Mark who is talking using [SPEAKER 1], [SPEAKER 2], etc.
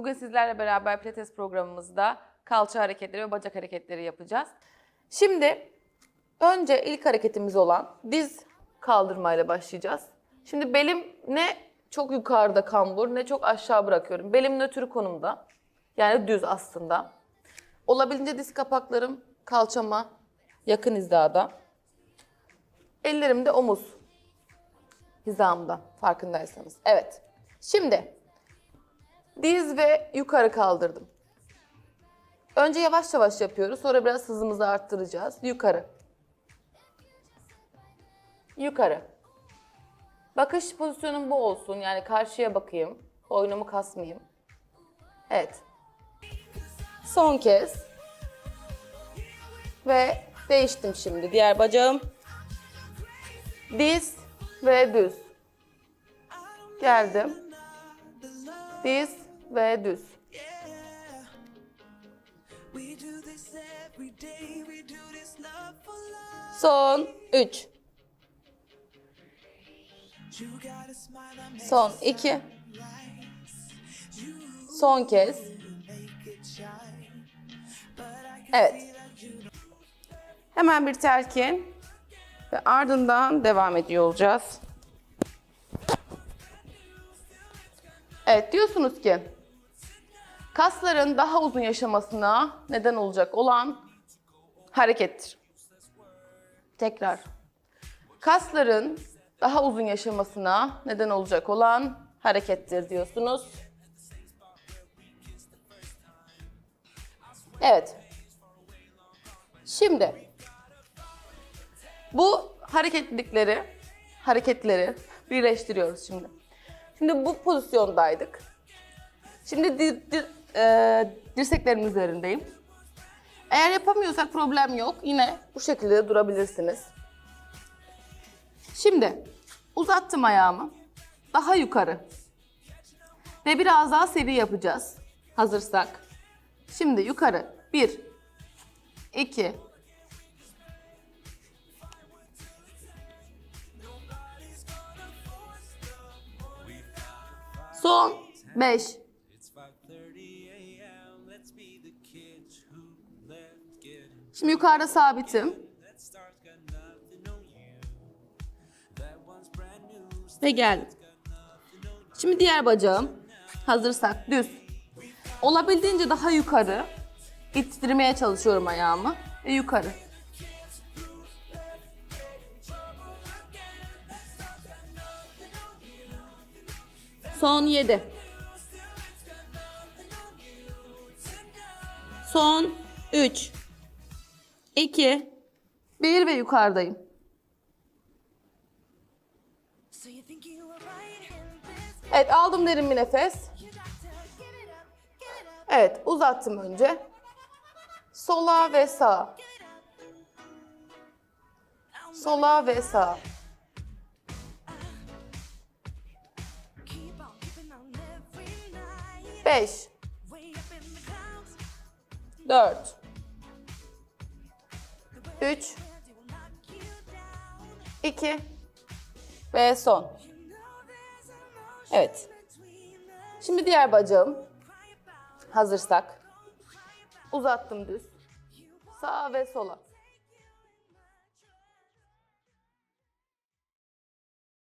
[SPEAKER 1] Bugün sizlerle beraber pilates programımızda kalça hareketleri ve bacak hareketleri yapacağız. Şimdi önce ilk hareketimiz olan diz kaldırmayla başlayacağız. Şimdi belim ne çok yukarıda kambur ne çok aşağı bırakıyorum. Belim nötr konumda. Yani düz aslında. Olabildiğince diz kapaklarım kalçama yakın hizada. Ellerim de omuz hizamda farkındaysanız. Evet. Şimdi diz ve yukarı kaldırdım. Önce yavaş yavaş yapıyoruz. Sonra biraz hızımızı arttıracağız. Yukarı. Yukarı. Bakış pozisyonum bu olsun. Yani karşıya bakayım. Boynumu kasmayayım. Evet. Son kez. Ve değiştim şimdi. Diğer bacağım. Diz ve düz. Geldim. Diz ve düz. Son 3.
[SPEAKER 2] You got a smile that makes
[SPEAKER 1] Son 2. Son kez. Evet. Hemen bir telkin ve ardından devam ediyor olacağız. Evet diyorsunuz ki kasların daha uzun yaşamasına neden olacak olan harekettir. Tekrar. Kasların daha uzun yaşamasına neden olacak olan harekettir diyorsunuz. Evet. Şimdi bu hareketlilikleri, hareketleri birleştiriyoruz şimdi. Şimdi bu pozisyondaydık. Şimdi e, dirseklerimin üzerindeyim. Eğer yapamıyorsak problem yok. Yine bu şekilde de durabilirsiniz. Şimdi uzattım ayağımı. Daha yukarı. Ve biraz daha seri yapacağız. Hazırsak. Şimdi yukarı. Bir, iki, Son 5. Şimdi yukarıda sabitim. Ve geldim. Şimdi diğer bacağım. Hazırsak düz. Olabildiğince daha yukarı. İttirmeye çalışıyorum ayağımı. Ve yukarı. Son 7. Son 3. 2. 1 ve yukarıdayım. Evet aldım derin bir nefes. Evet uzattım önce. Sola ve sağ.
[SPEAKER 3] give it up.
[SPEAKER 1] Sola ve sağ.
[SPEAKER 3] Keep on
[SPEAKER 1] 3,
[SPEAKER 3] way it will knock you down.
[SPEAKER 1] 2 ve son. Evet. Şimdi diğer bacağım. Hazırsak. Uzattım düz.
[SPEAKER 3] you.
[SPEAKER 1] Sağ ve sola.